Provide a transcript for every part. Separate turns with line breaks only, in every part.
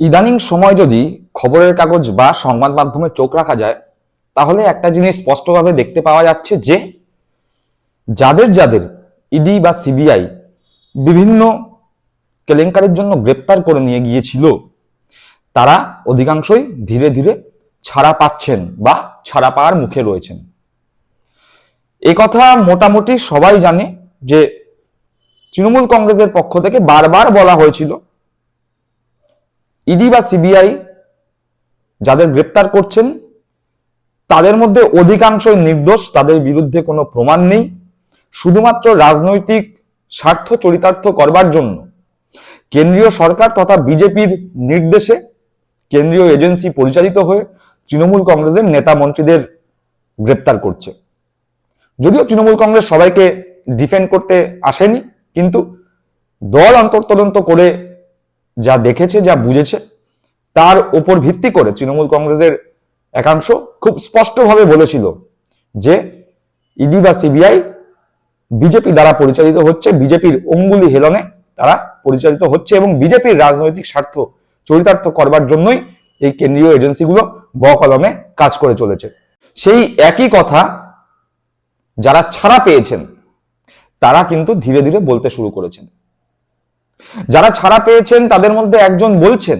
ইদানিং সময় যদি খবরের কাগজ বা সংবাদ মাধ্যমে চোখ রাখা যায়, তাহলে একটা জিনিস স্পষ্টভাবে দেখতে পাওয়া যাচ্ছে যে, যাদের যাদের ইডি বা সিবিআই বিভিন্ন কেলেঙ্কারির জন্য গ্রেপ্তার করে নিয়ে গিয়েছিল, তারা অধিকাংশই ধীরে ধীরে ছাড়া পাচ্ছেন বা ছাড়া পাওয়ার মুখে রয়েছেন। কথা মোটামুটি সবাই জানে যে তৃণমূল কংগ্রেসের পক্ষ থেকে বারবার বলা হয়েছিল ইডি বা সিবিআই যাদের গ্রেপ্তার করছেন, তাদের মধ্যে অধিকাংশই নির্দোষ, তাদের বিরুদ্ধে কোনো প্রমাণ নেই। শুধুমাত্র রাজনৈতিক স্বার্থ চরিতার্থ করবার জন্য। কেন্দ্রীয় সরকার তথা বিজেপির নির্দেশে কেন্দ্রীয় এজেন্সি পরিচালিত হয়ে তৃণমূল কংগ্রেসের নেতা মন্ত্রীদের গ্রেপ্তার করছে। যদিও তৃণমূল কংগ্রেস সবাইকে ডিফেন্ড করতে আসেনি, কিন্তু দল অন্তর্তদন্ত করে যা দেখেছে, যা বুঝেছে, তার উপর ভিত্তি করে তৃণমূল কংগ্রেসের একাংশ খুব স্পষ্টভাবে বলেছিল যে ইডি বা সিবিআই বিজেপি দ্বারা পরিচালিত হচ্ছে, বিজেপির অঙ্গুলি হেলনে তারা পরিচালিত হচ্ছে এবং বিজেপির রাজনৈতিক স্বার্থ চরিতার্থ করবার জন্যই এই কেন্দ্রীয় এজেন্সিগুলো বকলমে কাজ করে চলেছে। সেই একই কথা যারা ছাড়া পেয়েছেন, তারা কিন্তু ধীরে ধীরে বলতে শুরু করেছেন। যারা ছাড়া পেয়েছেন, তাদের মধ্যে একজন বলছেন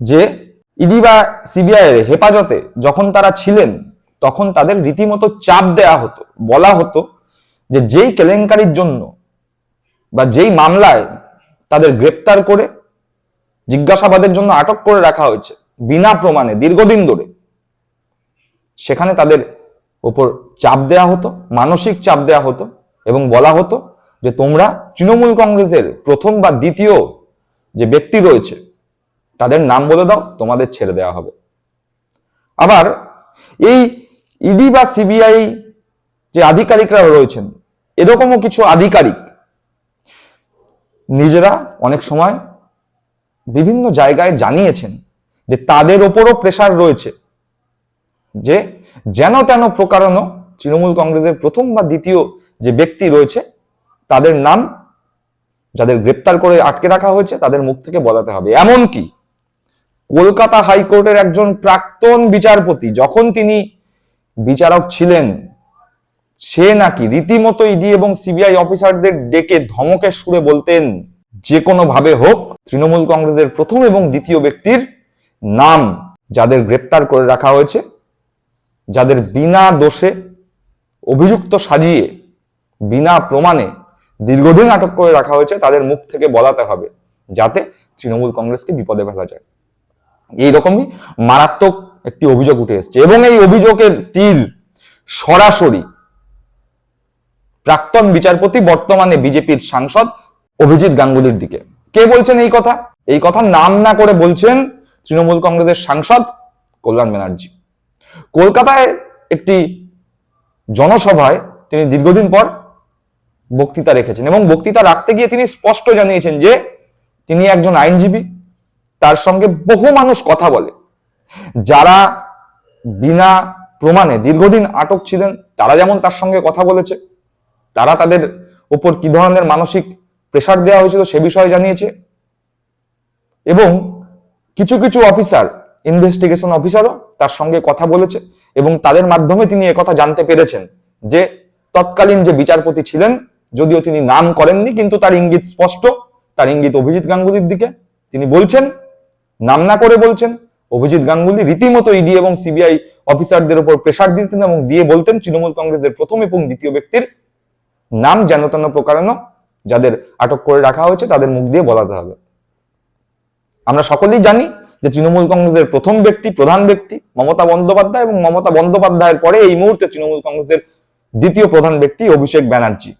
যে ইডি বা সিবিআই এর হেফাজতে যখন তারা ছিলেন, তখন তাদের রীতিমতো চাপ দেয়া হতো, বলা হতো যে যেই কেলেঙ্কারির জন্য বা যেই মামলায় তাদের গ্রেপ্তার করে জিজ্ঞাসাবাদের জন্য আটক করে রাখা হয়েছে, বিনা প্রমাণে, দীর্ঘদিন ধরে, সেখানে তাদের ওপর চাপ দেয়া হতো, মানসিক চাপ দেয়া হতো এবং বলা হতো যে তোমরা তৃণমূল কংগ্রেসের প্রথম বা দ্বিতীয় যে ব্যক্তি রয়েছে, তাদের নাম বলে দাও, তোমাদের ছেড়ে দেওয়া হবে। আবার এই ইডি বা সিবিআই যে আধিকারিকরা রয়েছেন, এরকমও কিছু আধিকারিক নিজেরা অনেক সময় বিভিন্ন জায়গায় জানিয়েছেন যে তাদের ওপরও প্রেসার রয়েছে যে যেন তেন প্রকারণ তৃণমূল কংগ্রেসের প্রথম বা দ্বিতীয় যে ব্যক্তি রয়েছে তাদের নাম যাদের গ্রেপ্তার করে আটকে রাখা হয়েছে, তাদের মুখ থেকে বলাতে হবে। এমনকি কলকাতা হাইকোর্টের একজন প্রাক্তন বিচারপতি, যখন তিনি বিচারক ছিলেন, সে নাকি রীতিমতো ইডি এবং সিবিআই অফিসারদের ডেকে ধমকের সুরে বলতেন, যে কোনো ভাবে হোক, তৃণমূল কংগ্রেসের প্রথম এবং দ্বিতীয় ব্যক্তির নাম যাদের গ্রেপ্তার করে রাখা হয়েছে, যাদের বিনা দোষে অভিযুক্ত সাজিয়ে, বিনা প্রমাণে দীর্ঘদিন আটক করে রাখা হয়েছে, তাদের মুখ থেকে বলাতে হবে, যাতে তৃণমূল কংগ্রেসকে বিপদে ফেলা যায়। এইরকমই মারাত্মক একটি অভিযোগ উঠে এসছে এবং এই অভিযোগের তীর সরাসরি প্রাক্তন বিচারপতি, বর্তমানে বিজেপির সাংসদ অভিজিৎ গাঙ্গুলির দিকে। কে বলছেন এই কথা? এই কথা নাম না করে বলছেন তৃণমূল কংগ্রেসের সাংসদ কল্যাণ ব্যানার্জি। কলকাতায় একটি জনসভায় তিনি দীর্ঘদিন পর বক্তৃতা রেখেছেন এবং বক্তৃতা রাখতে গিয়ে তিনি স্পষ্ট জানিয়েছেন যে তিনি একজন আইনজীবী, তার সঙ্গে বহু মানুষ কথা বলে। যারা বিনা প্রমাণে দীর্ঘদিন আটক ছিলেন, তারা যেমন তার সঙ্গে কথা বলেছে, তারা তাদের উপর কি ধরনের মানসিক প্রেসার দেওয়া হয়েছিল সে বিষয়ে জানিয়েছে। এবং কিছু কিছু অফিসার ইনভেস্টিগেশন অফিসারও তার সঙ্গে কথা বলেছে এবং তাদের মাধ্যমে তিনি একথা জানতে পেরেছেন যে তৎকালীন যে বিচারপতি ছিলেন যদিও তিনি নাম করেননি, কিন্তু তার ইঙ্গিত স্পষ্ট। তার ইঙ্গিত অভিজিৎ গাঙ্গুলির দিকে। তিনি বলছেন, নাম না করে বলছেন, অভিজিৎ গাঙ্গুলি রীতিমতো ইডি এবং সিবিআই অফিসারদের উপর প্রেসার দিতেন এবং দিয়ে বলতেন, তৃণমূল কংগ্রেসের প্রথম এবং দ্বিতীয় ব্যক্তির নাম যেন তেন প্রকারানো যাদের আটক করে রাখা হয়েছে, তাদের মুখ দিয়ে বলাতে হবে। আমরা সকলেই জানি যে তৃণমূল কংগ্রেসের প্রথম ব্যক্তি, প্রধান ব্যক্তি মমতা বন্দ্যোপাধ্যায় এবং মমতা বন্দ্যোপাধ্যায়ের পরে এই মুহূর্তে তৃণমূল কংগ্রেসের দ্বিতীয় প্রধান ব্যক্তি অভিষেক ব্যানার্জি।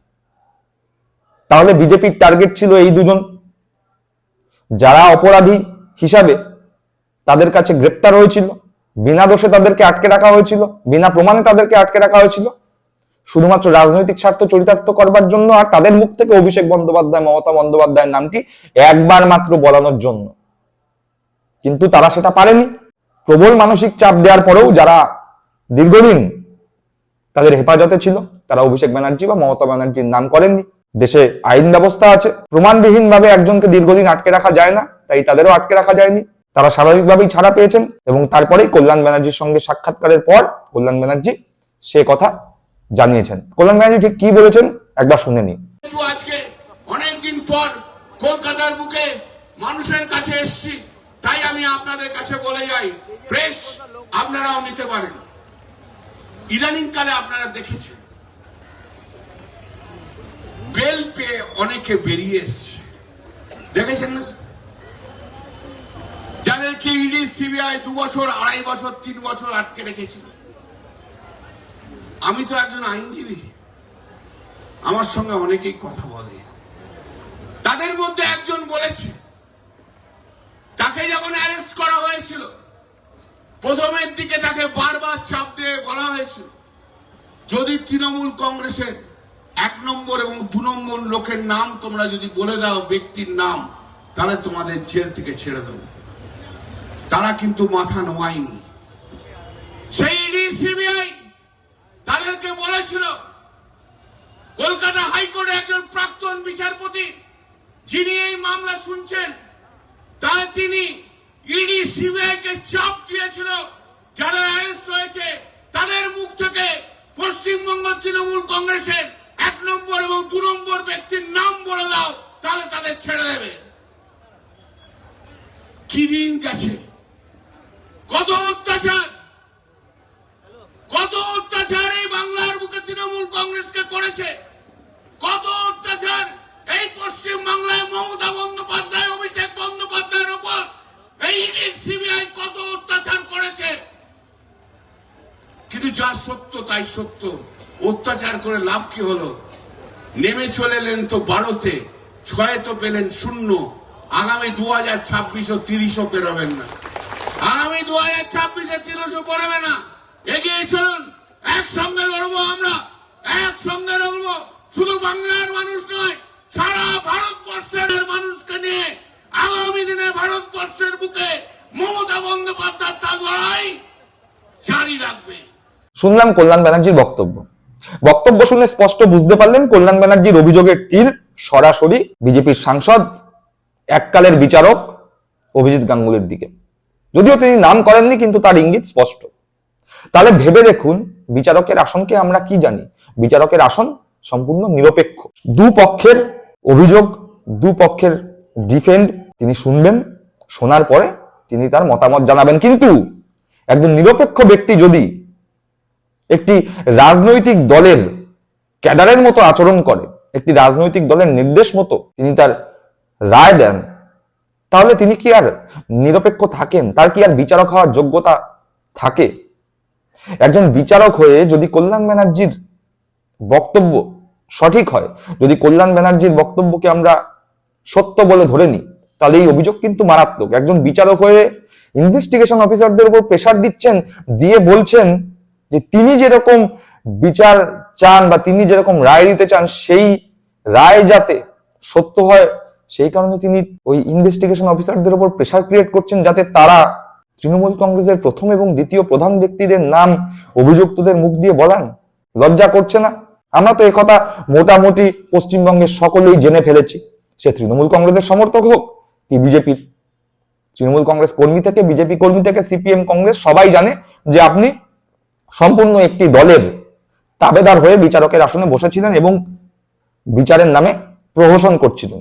তাহলে বিজেপির টার্গেট ছিল এই দুজন। যারা অপরাধী হিসাবে তাদের কাছে গ্রেপ্তার হয়েছিল, বিনা দোষে তাদেরকে আটকে রাখা হয়েছিল, বিনা প্রমাণে তাদেরকে আটকে রাখা হয়েছিল। শুধুমাত্র রাজনৈতিক স্বার্থ চরিতার্থ করবার জন্য আর তাদের মুখ থেকে অভিষেক বন্দ্যোপাধ্যায়, মমতা বন্দ্যোপাধ্যায়ের নামটি একবার মাত্র বলানোর জন্য। কিন্তু তারা সেটা পারেনি। প্রবল মানসিক চাপ দেওয়ার পরেও যারা দীর্ঘদিন তাদের হেফাজতে ছিল, তারা অভিষেক ব্যানার্জি বা মমতা ব্যানার্জির নাম করেননি। দেশে আইন ব্যবস্থা আছে। প্রমাণবিহীন ভাবে একজনকে দীর্ঘদিন আটকে রাখা যায় না, তাই তাদেরও আটকে রাখা যায়নি। তারা স্বাভাবিকভাবেই ছাড়া পেয়েছেন এবং তারপরেই কল্যাণ ব্যানার্জির সঙ্গে সাক্ষাৎকারের পর কল্যাণ ব্যানার্জি সে কথা জানিয়েছেন। কল্যাণ ব্যানার্জি ঠিক কি বলেছেন একবার শুনে
কিন্তু আজকে অনেকদিন পর কলকাতার বুকে মানুষের কাছে এসছি, তাই আমি আপনাদের কাছে বলে যাই ফ্রেশ আপনারাও নিতে পারেন। ইদানিং কালে আপনারা দেখেছেন। বেল পেয়ে অনেকে বেরিয়ে এসছে। দেখেছেন না? যাদেরকে ইডি, সিবিআই দু বছর, আড়াই বছর, তিন বছর আটকে রেখেছিল? আমি তো একজন আইনজীবী। আমার সঙ্গে অনেকেই কথা বলে। তাদের মধ্যে একজন বলেছে, তাকে যখন অ্যারেস্ট করা হয়েছিল, প্রথমের দিকে তাকে বারবার চাপ দিয়ে বলা হয়েছিল, যদি তৃণমূল কংগ্রেসের এক নম্বর এবং দু নম্বর লোকের নাম তোমরা যদি বলে দাও ব্যক্তির নাম, তাহলে তোমাদের জেল থেকে ছেড়ে দেবো। তারা কিন্তু মাথা নোয়ায়নি। সেই সিবিআই তাদেরকে বলেছিল, কলকাতা হাইকোর্টে একজন প্রাক্তন বিচারপতি যিনি এই মামলা শুনছেন তার তিনি ইডি সিবিআই কে চাপ দিয়েছিল, যারা অ্যারেস্ট হয়েছে, তাদের মুখ থেকে পশ্চিমবঙ্গ তৃণমূল কংগ্রেসের এক নম্বর এবং দু নম্বর ব্যক্তির নাম বলে দাও, তাহলে তাদের ছেড়ে দেবে। কি দিন গেছে? কত অত্যাচার! অত্যাচার করে লাভ কি হলো? নেমে চলে এলেন তো বারোতে, ছয় তো পেলেন শূন্য। আগামী দু হাজার ছাব্বিশ ও তিরিশও পেরোবেন না। আগামী দু হাজার ছাব্বিশে তিরিশও পড়বে না। এগিয়ে চলুন, একসঙ্গে লড়বো আমরা। একসঙ্গে লড়বো। শুধু বাংলার মানুষ নয়, সারা ভারতবর্ষের মানুষকে নিয়ে আগামী দিনে ভারতবর্ষের বুকে মমতা বন্দ্যোপাধ্যায় তার লড়াই জারি রাখবে।
শুনলাম কল্যাণ ব্যানার্জির বক্তব্য। বক্তব্য শুনে স্পষ্ট বুঝতে পারলেন কল্যাণ ব্যানার্জির অভিযোগের তীর সরাসরি বিজেপির সাংসদ, এককালের বিচারক অভিজিৎ গাঙ্গুলির দিকে। যদিও তিনি নাম করেননি, কিন্তু তার ইঙ্গিত স্পষ্ট। তাহলে ভেবে দেখুন, বিচারকের আসনকে আমরা কি জানি? বিচারকের আসন সম্পূর্ণ নিরপেক্ষ। দুপক্ষের অভিযোগ দুপক্ষের ডিফেন্ড তিনি শুনবেন, শোনার পরে তিনি তার মতামত জানাবেন। কিন্তু একজন নিরপেক্ষ ব্যক্তি যদি একটি রাজনৈতিক দলের ক্যাডারের মতো আচরণ করে, একটি রাজনৈতিক দলের নির্দেশ মতো তিনি তার রায় দেন, তাহলে তিনি কি আর নিরপেক্ষ থাকেন? তার কি আর বিচারক হওয়ার যোগ্যতা থাকে? একজন বিচারক হয়ে যদি কল্যাণ ব্যানার্জির বক্তব্য সঠিক হয়, যদি কল্যাণ ব্যানার্জির বক্তব্যকে আমরা সত্য বলে ধরে নিই, তাহলে এই অভিযোগ কিন্তু মারাত্মক। একজন বিচারক হয়ে ইনভেস্টিগেশন অফিসারদের উপর প্রেশার দিচ্ছেন, দিয়ে বলছেন যে তিনি যেরকম বিচার চান বা তিনি যেরকম রায় দিতে চান, সেই রায় যাতে সত্য হয়, সেই কারণে তিনি ওই ইনভেস্টিগেশন অফিসারদের উপর প্রেশার ক্রিয়েট করছেন যাতে তারা তৃণমূল কংগ্রেসের প্রথম এবং দ্বিতীয় প্রধান ব্যক্তিদের নাম অভিযুক্তদের মুখ দিয়ে বলান। লজ্জা করছে না? আমরা তো একথা মোটামুটি পশ্চিমবঙ্গের সকলেই জেনে ফেলেছি। সে তৃণমূল কংগ্রেসের সমর্থক হোক, কি বিজেপির? তৃণমূল কংগ্রেস কর্মী থেকে, বিজেপি কর্মী থেকে, সিপিএম কংগ্রেস সবাই জানে যে আপনি সম্পূর্ণ একটি দলের তাবেদার হয়ে বিচারকের আসনে বসেছিলেন এবং বিচারের নামে প্রহসন করছিলেন।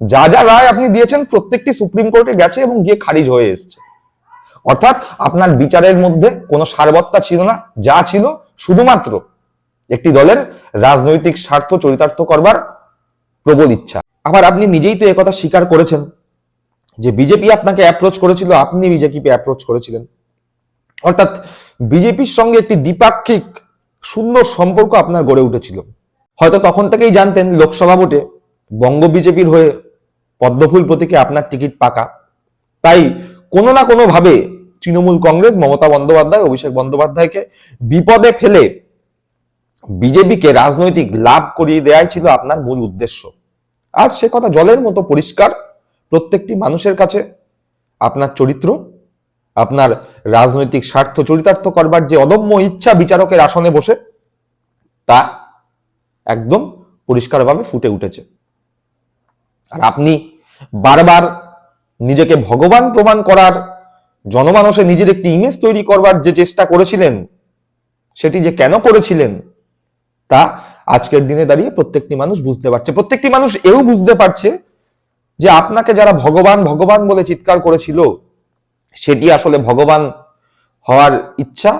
যা যা রায় আপনি দিয়েছেন প্রত্যেকটি সুপ্রিম কোর্টে গেছে এবং গিয়ে খারিজ হয়ে এসছে। অর্থাৎ আপনার বিচারের মধ্যে কোনো সারবত্তা ছিল না, যা ছিল শুধুমাত্র একটি দলের রাজনৈতিক স্বার্থ চরিতার্থ করবার প্রবল ইচ্ছা। আবার আপনি নিজেই তো একথা স্বীকার করেছেন যে বিজেপি আপনাকে অ্যাপ্রোচ করেছিল, আপনি বিজেপিকে অ্যাপ্রোচ করেছিলেন? অর্থাৎ বিজেপির সঙ্গে একটি দ্বিপাক্ষিক সুন্দর সম্পর্ক আপনার গড়ে উঠেছিল। হয়তো তখন থেকেই জানতেন লোকসভা ভোটে বঙ্গ বিজেপির হয়ে পদ্মফুল প্রতীকে আপনার টিকিট পাকা। তাই কোনো না কোনো ভাবে তৃণমূল কংগ্রেস মমতা বন্দ্যোপাধ্যায়, অভিষেক বন্দ্যোপাধ্যায়কে বিপদে ফেলে বিজেপিকে রাজনৈতিক লাভ করিয়ে দেওয়াই ছিল আপনার মূল উদ্দেশ্য। আজ সে কথা জলের মতো পরিষ্কার প্রত্যেকটি মানুষের কাছে। আপনার চরিত্র আপনার রাজনৈতিক স্বার্থ চরিতার্থ করবার যে অদম্য ইচ্ছা বিচারকের আসনে বসে, তা একদম পরিষ্কারভাবে ফুটে উঠেছে। আর আপনি বারবার নিজেকে ভগবান প্রমাণ করার, জনমানসে নিজের একটি ইমেজ তৈরি করবার যে চেষ্টা করেছিলেন, সেটি যে কেন করেছিলেন, তা আজকের দিনে দাঁড়িয়ে প্রত্যেকটি মানুষ বুঝতে পারছে। প্রত্যেকটি মানুষ এও বুঝতে পারছে যে আপনাকে যারা ভগবান ভগবান বলে চিৎকার করেছিল সেটি আসলে ভগবান হওয়ার ইচ্ছা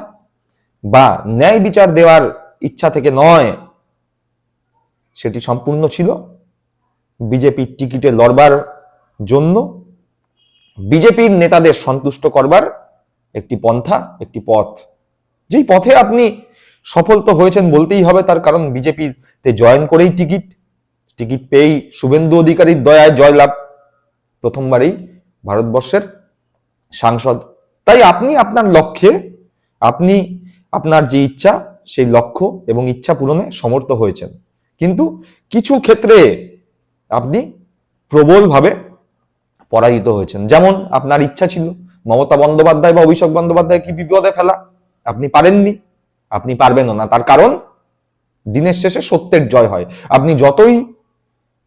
বা ন্যায় বিচার দেওয়ার ইচ্ছা থেকে নয়। সেটি সম্পূর্ণ ছিল। বিজেপির টিকিটে লড়বার জন্য বিজেপির নেতাদের সন্তুষ্ট করবার একটি পন্থা, একটি পথ। যেই পথে আপনি সফল তো হয়েছেন বলতেই হবে, তার কারণ বিজেপিতে জয়েন করেই টিকিট। টিকিট পেয়েই শুভেন্দু অধিকারীর দয়ায় জয়লাভ প্রথমবারেই ভারতবর্ষের। সাংসদ। তাই আপনি আপনার লক্ষ্যে, আপনি আপনার যে ইচ্ছা, সেই লক্ষ্য এবং ইচ্ছা পূরণে সমর্থ হয়েছেন। কিন্তু কিছু ক্ষেত্রে আপনি প্রবলভাবে পরাজিত হয়েছেন। যেমন আপনার ইচ্ছা ছিল, মমতা বন্দ্যোপাধ্যায় বা অভিষেক বন্দ্যোপাধ্যায় কি বিপদে ফেলা? আপনি পারেননি, আপনি পারবেনও না। তার কারণ, দিনের শেষে সত্যের জয় হয়। আপনি যতই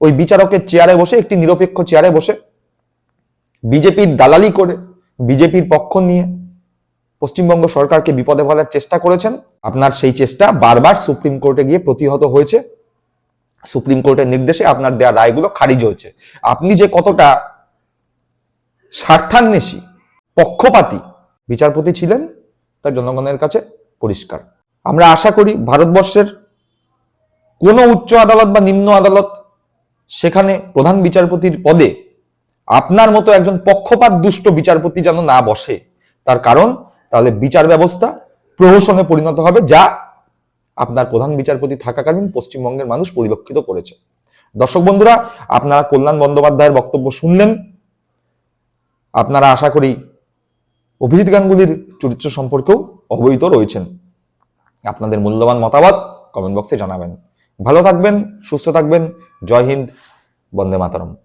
ওই বিচারকের চেয়ারে বসে, একটি নিরপেক্ষ চেয়ারে বসে, বিজেপির দালালি করে বিজেপির পক্ষ নিয়ে পশ্চিমবঙ্গ সরকারকে বিপদে ফেলার চেষ্টা করেছেন। আপনার সেই চেষ্টা বারবার সুপ্রিম কোর্টে গিয়ে প্রতিহত হয়েছে। সুপ্রিম কোর্টের নির্দেশে আপনার দেওয়া রায়গুলো খারিজ হয়েছে। আপনি যে কতটা স্বার্থান্বেষী, পক্ষপাতী বিচারপতি ছিলেন তা জনগণের কাছে পরিষ্কার। আমরা আশা করি ভারতবর্ষের কোনো উচ্চ আদালত বা নিম্ন আদালত সেখানে প্রধান বিচারপতির পদে আপনার মতো একজন পক্ষপাত দুষ্ট বিচারপতি যেন না বসে। তার কারণ, তাহলে বিচার ব্যবস্থা প্রহসনে পরিণত হবে যা আপনার প্রধান বিচারপতি থাকাকালীন পশ্চিমবঙ্গের মানুষ পরিলক্ষিত করেছে। দর্শক বন্ধুরা, আপনারা কল্যাণ বন্দ্যোপাধ্যায়ের বক্তব্য শুনলেন। আপনারা আশা করি অভিজিৎ গাঙ্গুলির চরিত্র সম্পর্কেও অবহিত রয়েছেন। আপনাদের মূল্যবান মতামত কমেন্ট বক্সে জানাবেন। ভালো থাকবেন, সুস্থ থাকবেন। জয় হিন্দ, বন্দে মাতরম।